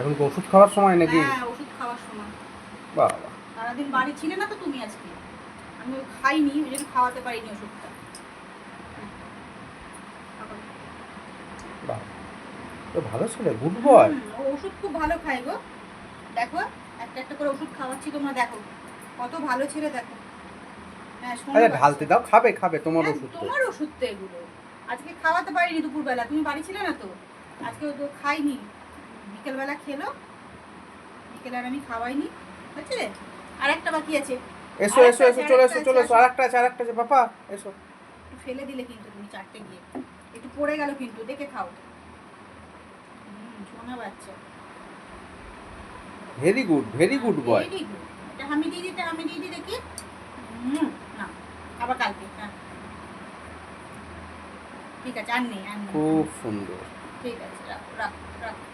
এখন কি ওষুধ খাওয়ার সময় নাকি? হ্যাঁ ওষুধ খাওয়ার সময়। বাবা। সারাদিন বাড়ি ছিলে না তো তুমি আজকে? আমি খাইনি ওই জন্য খাওয়াতে পারিনি ওষুধটা। বাবা তো ভালো ছেলে গুড বয় ও ওষুধ খুব ভালো খায় গো। দেখো একটা একটা করে ওষুধ খাওয়াচ্ছি তোমরা দেখো। কত ভালো ছেলে দেখো। হ্যাঁ শোনো আরে ঢালতে দাও খাবে খাবে তোমার হ্যাঁ, ওষুধ তোমার ওষুধ তো এগুলো। আজকে খাওয়াতে পারিনি দুপুরবেলা তুমি বাড়ি ছিলে না তো? আজকে ও তো খাইনি। বিকেলবেলা খেলো। বিকেলে আর আমি খাওয়াইনি বুঝছে আর একটা বাকি আছে। এসো এসো এসো চলে এসো চলে এসো আরেকটা আছে আরেকটা আছে পাপা এসো। একটু ফেলে দিলে কিন্তু তুমি চারটে গিয়ে। একটু পড়ে গেল কিন্তু দেখে খাও। সোনা বাচ্চা। Very good very good boy. এটা আমি দিয়ে দিই এটা আমি দিয়ে দিই দেখি হুম না আবার কালকে হ্যাঁ। ঠিক আছে আর নেই আর খুব সুন্দর। ঠিক আছে রাখো রাখো রাখো।